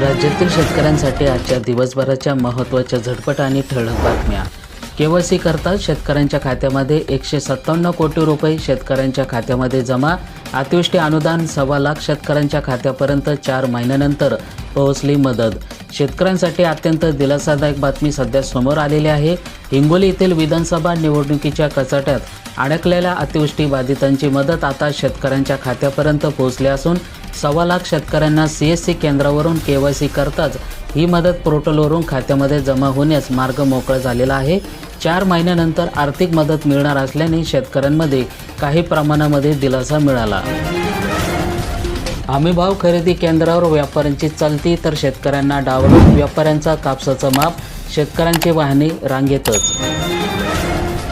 राज्यातील शेतकऱ्यांसाठी आजच्या दिवसभराच्या महत्त्वाच्या झटपट आणि ठळक बातम्या. केवायसी करता शेतकऱ्यांच्या खात्यामध्ये एकशे सत्तावन्न कोटी रुपये शेतकऱ्यांच्या खात्यामध्ये जमा. अतिवृष्टी अनुदान सव्वा लाख शेतकऱ्यांच्या खात्यापर्यंत चार महिन्यानंतर पोहोचली मदत. शेतकऱ्यांसाठी अत्यंत दिलासादायक बातमी सध्या समोर आलेली आहे. हिंगोली येथील विधानसभा निवडणुकीच्या कचाट्यात अडकलेल्या अतिवृष्टी बाधितांची मदत आता शेतकऱ्यांच्या खात्यापर्यंत पोहोचली असून सव्वा लाख शेतकऱ्यांना सी एस सी केंद्रावरून के वाय सी करताच ही मदत पोर्टलवरून खात्यामध्ये जमा होण्यास मार्ग मोकळा झालेला आहे. चार महिन्यानंतर आर्थिक मदत मिळणार असल्याने शेतकऱ्यांमध्ये काही प्रमाणामध्ये दिलासा मिळाला. हमीभाव खरेदी केंद्रावर व्यापाऱ्यांची चलती तर शेतकऱ्यांना डावलून व्यापाऱ्यांचा कापसाचं माप शेतकऱ्यांची वाहने रांगेतच.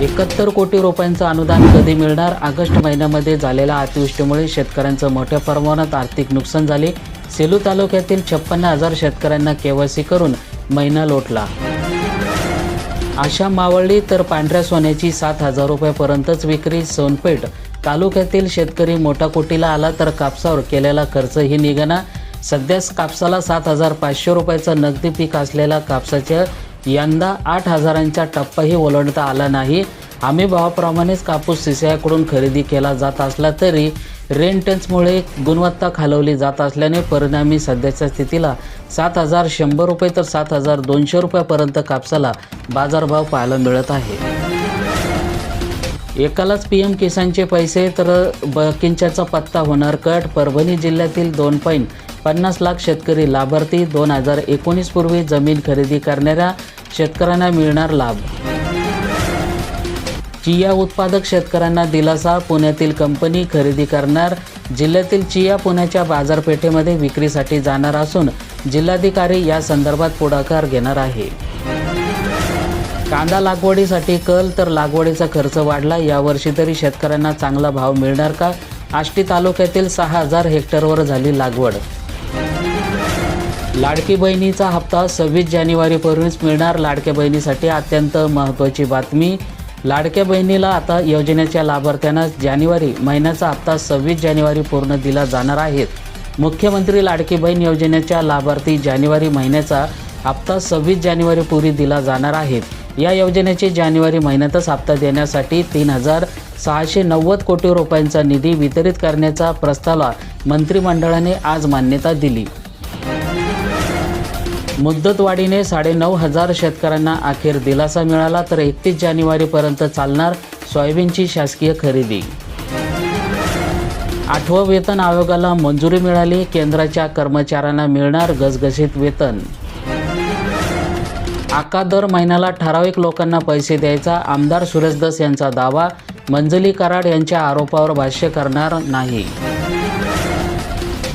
एकाहत्तर कोटी रुपयांचं अनुदान कधी मिळणार? ऑगस्ट महिन्यामध्ये झालेल्या अतिवृष्टीमुळे शेतकऱ्यांचं मोठ्या प्रमाणात आर्थिक नुकसान झाले. सेलू तालुक्यातील छप्पन्न हजार शेतकऱ्यांना केवायसी करून महिना लोटला. आशा मावळली तर पांढऱ्या सोन्याची सात हजार रुपयापर्यंतच विक्री. सोनपेठ तालुक्यातील शेतकरी मोठा कोटीला आला तर कापसावर केलेला खर्चही निघाना. सध्याच कापसाला सात हजार पाचशे रुपयाचं नगदी पीक असलेल्या कापसाच्या यंदा आठ हजारांचा टप्पाही ओलांडता आला नाही. आम्ही भावाप्रमाणेच कापूस सीसीआयकडून खरेदी केला जात असला तरी रेंटन्समुळे गुणवत्ता खालवली जात असल्याने परिणामी सध्याच्या स्थितीला सात हजार शंभर रुपये तर सात हजार दोनशे रुपयापर्यंत कापसाला बाजारभाव पाहायला मिळत आहे. एकालाच पी एम किसानचे पैसे तर बकिंच्याचा पत्ता होणार कट. परभणी जिल्ह्यातील दोन पॉईंट पन्नास लाख शेतकरी लाभार्थी दोन हजार एकोणीसपूर्वी जमीन खरेदी करणाऱ्या शेतकऱ्यांना मिळणार लाभ. चिया उत्पादक शेतकऱ्यांना दिलासा पुण्यातील कंपनी खरेदी करणार. जिल्ह्यातील चिया पुण्याच्या बाजारपेठेमध्ये विक्रीसाठी जाणार असून जिल्हाधिकारी या संदर्भात पुढाकार घेणार आहे. कांदा लागवडीसाठी कल तर लागवडीचा खर्च वाढला. यावर्षी तरी शेतकऱ्यांना चांगला भाव मिळणार का? आष्टी तालुक्यातील सहा हजार हेक्टरवर झाली लागवड. लाडकी बहिणीचा हप्ता सव्वीस जानेवारीपूर्वीच मिळणार लाडक्या बहिणीसाठी अत्यंत महत्त्वाची बातमी. लाडक्या बहिणीला आता योजनेच्या लाभार्थ्यांना जानेवारी महिन्याचा हप्ता सव्वीस जानेवारी पूर्ण दिला जाणार आहेत मुख्यमंत्री लाडकी बहीण योजनेच्या लाभार्थी जानेवारी महिन्याचा हप्ता सव्वीस जानेवारी पूर्वी दिला जाणार आहेत या योजनेचे जानेवारी महिन्यातच हप्ता देण्यासाठी तीन हजार सहाशे नव्वद कोटी रुपयांचा निधी वितरित करण्याचा प्रस्तावाला मंत्रिमंडळाने आज मान्यता दिली. मुदतवाढीने साडेनऊ हजार शेतकऱ्यांना अखेर दिलासा मिळाला तर एकतीस जानेवारीपर्यंत चालणार सोयाबीनची शासकीय खरेदी. आठवं वेतन आयोगाला मंजुरी मिळाली केंद्राच्या कर्मचाऱ्यांना मिळणार घसघशीत वेतन. आका दर महिन्याला ठराविक लोकांना पैसे द्यायचा आमदार सुरेश दस यांचा दावा मंजली कराड यांच्या आरोपावर भाष्य करणार नाही.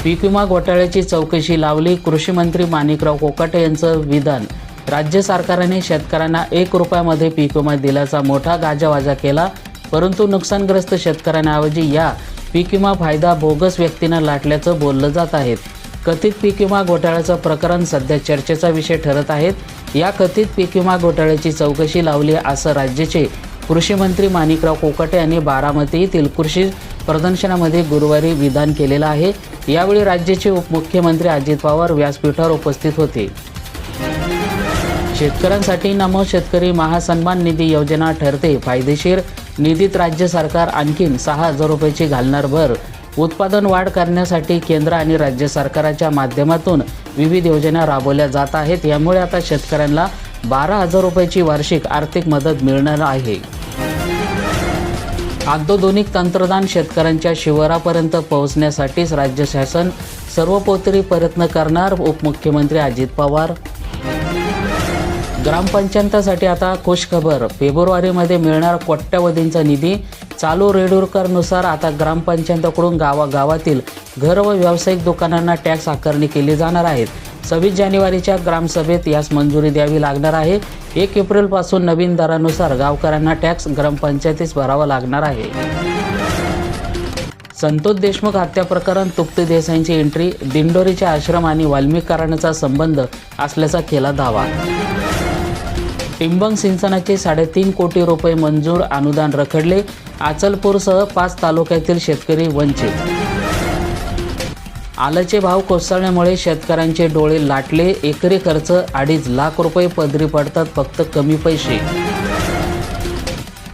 पीक विमा घोटाळ्याची चौकशी लावली कृषी मंत्री माणिकराव कोकाटे यांचं विधान. राज्य सरकारने शेतकऱ्यांना एक रुपयामध्ये पीक विमा दिल्याचा मोठा गाजावाजा केला परंतु नुकसानग्रस्त शेतकऱ्यांऐवजी या पीक विमा फायदा बोगस व्यक्तींना लाटल्याचं बोललं जात आहेत कथित पीक विमा घोटाळ्याचं प्रकरण सध्या चर्चेचा विषय ठरत आहेत. या कथित पीक विमा घोटाळ्याची चौकशी लावली असं राज्याचे कृषी मंत्री माणिकराव कोकाटे यांनी बारामती येथील कृषी प्रदर्शनामध्ये गुरुवारी विधान केलेलं आहे. यावेळी राज्याचे उपमुख्यमंत्री अजित पवार व्यासपीठावर उपस्थित होते. शेतकऱ्यांसाठी नमो शेतकरी महासन्मान निधी योजना ठरते. फायदेशीर निधीत राज्य सरकार आणखीन सहा हजार रुपयाची घालणार भर उत्पादन वाढ करण्यासाठी केंद्र आणि राज्य सरकाराच्या माध्यमातून विविध योजना राबवल्या जात आहेत. यामुळे आता शेतकऱ्यांना बारा हजार रुपयाची वार्षिक आर्थिक मदत मिळणार आहे. आधुनिक तंत्रज्ञान शेतकऱ्यांच्या शिवारापर्यंत पोहोचण्यासाठीच राज्य शासन सर्वपोतरी प्रयत्न करणार उपमुख्यमंत्री अजित पवार. ग्रामपंचायतासाठी आता खुशखबर फेब्रुवारीमध्ये मिळणार कोट्यवधींचा निधी चालू रेडूरकरनुसार आता ग्रामपंचायतीकडून गावागावातील घर व व्यावसायिक दुकानांना टॅक्स आकारणी केली जाणार आहेत सव्वीस जानेवारीच्या ग्रामसभेत यास मंजुरी द्यावी लागणार आहे. एक एप्रिलपासून नवीन दरानुसार गावकऱ्यांना टॅक्स ग्रामपंचायतीस भरावा लागणार आहे. संतोष देशमुख हत्या प्रकरण तुप्ती देसाईंची एंट्री दिंडोरीच्या आश्रम आणि वाल्मिक संबंध असल्याचा केला दावा. टिंबंग सिंचनाचे साडेतीन कोटी रुपये मंजूर अनुदान रखडले. अचलपूरसह पाच तालुक्यातील शेतकरी वंचित. आल्याचे भाव कोसळल्यामुळे शेतकऱ्यांचे डोळे लाटले. एकरी खर्च अडीच लाख रुपये पदरी पडतात फक्त कमी पैसे.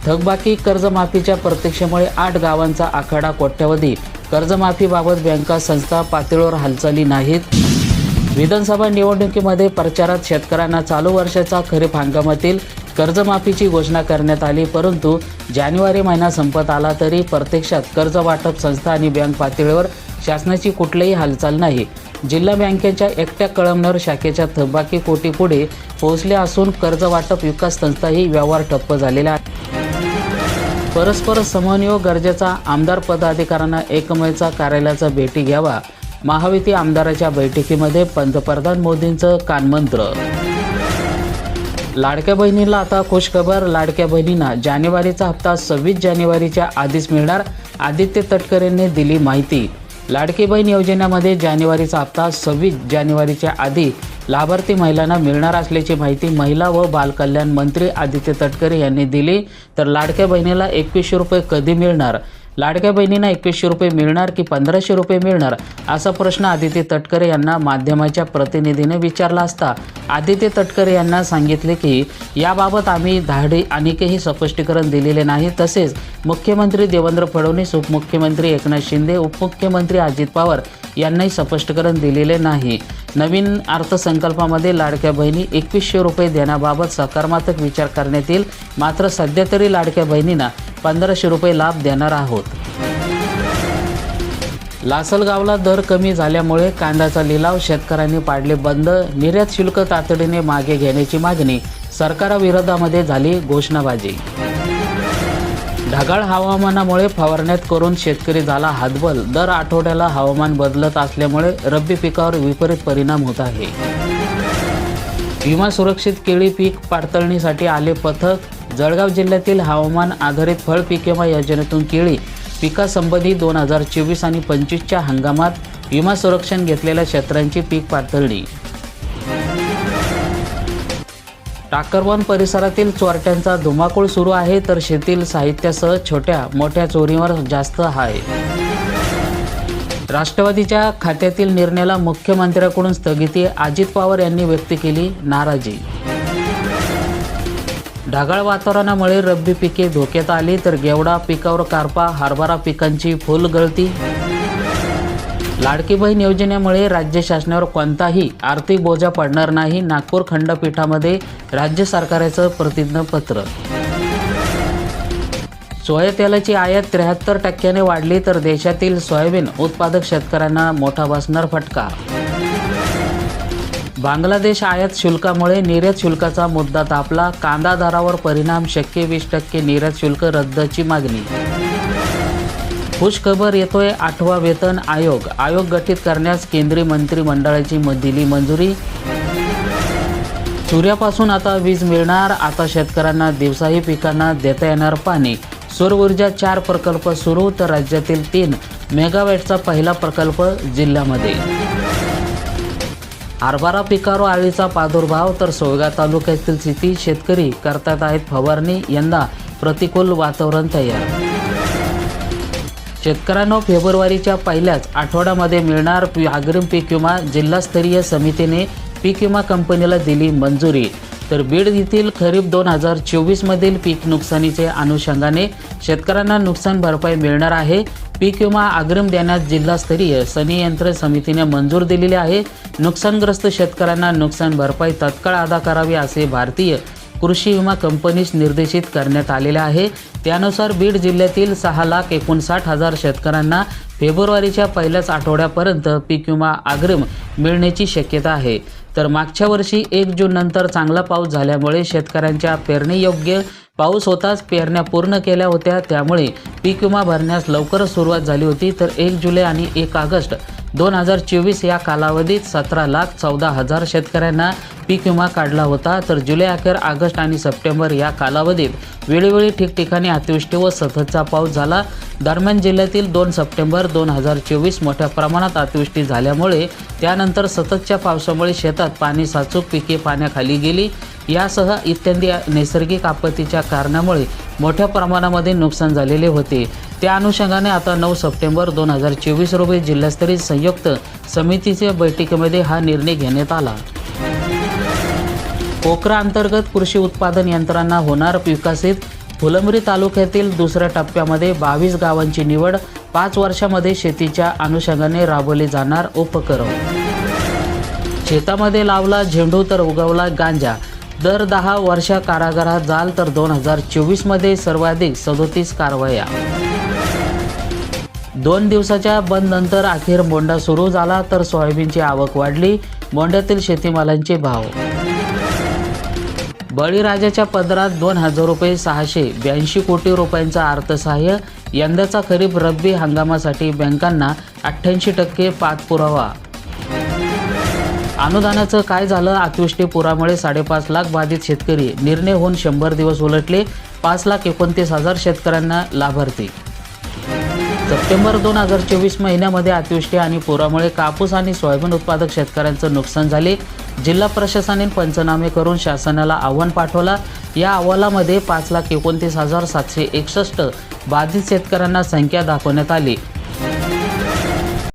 थकबाकी कर्जमाफीच्या प्रतीक्षेमुळे आठ गावांचा आखाडा कोट्यवधी. कर्जमाफीबाबत बँका संस्था पातळीवर हालचाली नाहीत. विधानसभा निवडणुकीमध्ये प्रचारात शेतकऱ्यांना चालू वर्षाचा खरीप हंगामातील कर्जमाफीची घोषणा करण्यात आली परंतु जानेवारी महिना संपत आला तरी प्रत्यक्षात कर्ज वाटप संस्था आणि बँक पातळीवर शासनाची कुठलीही हालचाल नाही. जिल्हा बँकेच्या एकट्या कळमनर शाखेच्या थकबाकी कोटी पुढे पोहोचले असून कर्ज वाटप विकास संस्थाही व्यवहार ठप्प झालेला आहे. परस्पर समन्वय गरजेचा आमदार पदाधिकाऱ्यांना एकमेचा कार्यालयाचा भेटी घ्यावा महायुती आमदाराच्या बैठकीमध्ये पंतप्रधान मोदींचं कानमंत्र. लाडक्या बहिणीला आता खुशखबर. लाडक्या बहिणींना जानेवारीचा हप्ता सव्वीस जानेवारीच्या आधीच मिळणार. आदित्य तटकरेंनी दिली माहिती. लाडकी बहीण योजनेमध्ये जानेवारीचा हप्ता सव्वीस जानेवारीच्या आधी लाभार्थी महिलांना मिळणार असल्याची माहिती महिला व बालकल्याण मंत्री आदित्य तटकरे यांनी दिली. तर लाडक्या बहिणीला एकवीसशे रुपये कधी मिळणार? लाडक्या बहिणींना एकवीसशे रुपये मिळणार की पंधराशे रुपये मिळणार? असा प्रश्न आदित्य तटकरे यांना माध्यमाच्या प्रतिनिधीने विचारला असता. आदित्य तटकरे यांना सांगितले की याबाबत आम्ही धाडी अनेकही स्पष्टीकरण दिलेले नाही. तसेच मुख्यमंत्री देवेंद्र फडणवीस उपमुख्यमंत्री एकनाथ शिंदे उपमुख्यमंत्री अजित पवार यांनाही स्पष्टीकरण दिलेले नाही. नवीन अर्थसंकल्पामध्ये लाडक्या बहिणी एकवीसशे रुपये देण्याबाबत सकारात्मक विचार करण्यात येईल. मात्र सध्या तरी लाडक्या बहिणींना पंधराशे रुपये लाभ देणार आहोत. लासलगावला दर कमी झाल्यामुळे कांद्याचा लिलाव शेतकऱ्यांनी पाडले बंद. निर्यात शुल्क तातडीने मागे घेण्याची मागणी सरकारविरोधामध्ये झाली घोषणाबाजी. ढगाळ हवामानामुळे फवारण्यात करून शेतकरी झाला हातबल. दर आठवड्याला हवामान बदलत असल्यामुळे रब्बी पिकावर विपरीत परिणाम होत आहे. विमा सुरक्षित केळी पीक पाडतळणीसाठी आले पथक. जळगाव जिल्ह्यातील हवामान आधारित फळ पीक विमा योजनेतून केळी पिकासंबंधी दोन हजार चोवीस आणि पंचवीसच्या हंगामात विमा संरक्षण घेतलेल्या क्षेत्रांची पीक पातळणी टाकरवन परिसरातील चोरट्यांचा धुमाकूळ सुरू आहे तर शेतील साहित्यासह छोट्या मोठ्या चोरीवर जास्त आहे राष्ट्रवादीच्या खात्यातील निर्णयाला मुख्यमंत्र्यांकडून स्थगिती अजित पवार यांनी व्यक्त केली नाराजी. ढगाळ वातावरणामुळे रब्बी पिके धोक्यात आली तर गेवडा पिकावर कारपा हरभरा पिकांची फुल गळती लाडकी बहीण योजनेमुळे राज्य शासनावर कोणताही आर्थिक बोजा पडणार नाही नागपूर खंडपीठामध्ये राज्य सरकारचं प्रतिज्ञापत्र. सोया तेलाची आयात त्र्याहत्तर टक्क्याने वाढली तर देशातील सोयाबीन उत्पादक शेतकऱ्यांना मोठा बसणार फटका. बांगलादेश आयात शुल्कामुळे निर्यात शुल्काचा मुद्दा तापला. कांदा दरावर परिणाम शक्य वीस टक्के निर्यात शुल्क रद्दची मागणी. खुशखबर येतोय आठवा वेतन आयोग. आयोग गठीत करण्यास केंद्रीय मंत्रिमंडळाची दिली मंजुरी. सूर्यापासून आता वीज मिळणार. आता शेतकऱ्यांना दिवसाही पिकांना देता येणार पाणी. सौर ऊर्जा चार प्रकल्प सुरू तर राज्यातील तीन मेगावॅटचा पहिला प्रकल्प जिल्ह्यामध्ये. हरभरा पिकावर आळीचा प्रादुर्भाव तर सोयगा तालुक्यातील स्थिती शेतकरी करतात आहेत फवारणी. यंदा प्रतिकूल वातावरण तयार शेतकऱ्यांना फेब्रुवारीच्या पहिल्याच आठवड्यामध्ये मिळणार पी- अग्रिम पीक विमा जिल्हास्तरीय समितीने पीक विमा कंपनीला दिली मंजुरी. तर बीड येथील खरीप दोन हजार चोवीसमधील पीक नुकसानीचे अनुषंगाने शेतकऱ्यांना नुकसान भरपाई मिळणार आहे. पीक विमा अग्रिम देण्यास जिल्हास्तरीय संनियंत्रण समितीने मंजूर दिलेली आहे. नुकसानग्रस्त शेतकऱ्यांना नुकसान भरपाई तत्काळ अदा करावी असे भारतीय कृषी विमा कंपनीस निर्देशित करण्यात आलेले आहे. त्यानुसार बीड जिल्ह्यातील सहा लाख एकोणसाठ हजार शेतकऱ्यांना फेब्रुवारीच्या पहिल्याच आठवड्यापर्यंत पीक विमा अग्रिम मिळण्याची शक्यता आहे. तर मागच्या वर्षी एक जून नंतर चांगला पाऊस झाल्यामुळे शेतकऱ्यांच्या पेरणीयोग्य पाऊस होताच पेरण्या पूर्ण केल्या होत्या. त्यामुळे पीक विमा भरण्यास लवकरच सुरुवात झाली होती. तर एक जुलै आणि एक ऑगस्ट दोन हजार चोवीस या कालावधीत सतरा लाख चौदा हजार शेतकऱ्यांना पीक विमा काढला होता. तर जुलै अखेर ऑगस्ट आणि सप्टेंबर या कालावधीत वेळोवेळी ठिकठिकाणी अतिवृष्टी व सततचा पाऊस झाला. दरम्यान जिल्ह्यातील दोन सप्टेंबर दोन हजार चोवीस मोठ्या प्रमाणात अतिवृष्टी झाल्यामुळे त्यानंतर सततच्या पावसामुळे शेतात पाणी साचूक पिके पाण्याखाली गेली. यासह इत्यादी नैसर्गिक आपत्तीच्या कारणामुळे मोठ्या प्रमाणामध्ये नुकसान झालेले होते. त्या अनुषंगाने आता नऊ सप्टेंबर दोन हजार चोवीस रोजी जिल्हास्तरीय संयुक्त समितीच्या बैठकीमध्ये हा निर्णय घेण्यात आला. पोखरा अंतर्गत कृषी उत्पादन यंत्रांना होणार विकसित. फुलंब्री तालुक्यातील दुसऱ्या टप्प्यामध्ये बावीस गावांची निवड. पाच वर्षामध्ये शेतीच्या अनुषंगाने राबवले जाणार उपक्रम. शेतामध्ये लावला झेंडू तर उगवला गांजा. दर दहा वर्षा कारागृहात जाल तर दोन हजार चोवीसमध्ये सर्वाधिक सदोतीस कारवाया. दोन दिवसाच्या बंद नंतर अखेर मोंडा सुरू झाला तर सोयाबीनची आवक वाढली. मोंड्यातील शेतीमालांचे भाव. बळीराजाच्या पदरात दोन हजार रुपये सहाशे ब्याऐंशी कोटी रुपयांचा अर्थसहाय्य. यंदाचा खरीप रब्बी हंगामासाठी बँकांना अठ्ठ्याऐंशी टक्के पाठपुरावा. अनुदानाचं काय झालं? अतिवृष्टी पुरामुळे साडेपाच लाख बाधित शेतकरी. निर्णय होऊन शंभर दिवस उलटले. पाच लाख एकोणतीस हजार शेतकऱ्यांना लाभार्थी. सप्टेंबर दोन हजार चोवीस महिन्यामध्ये अतिवृष्टी आणि पुरामुळे कापूस आणि सोयाबीन उत्पादक शेतकऱ्यांचं नुकसान झाले. जिल्हा प्रशासनाने पंचनामे करून शासनाला आव्हान पाठवला. या अहवालामध्ये पाच लाख एकोणतीस हजार सातशे एकसष्ट बाधित शेतकऱ्यांना संख्या दाखवण्यात आली.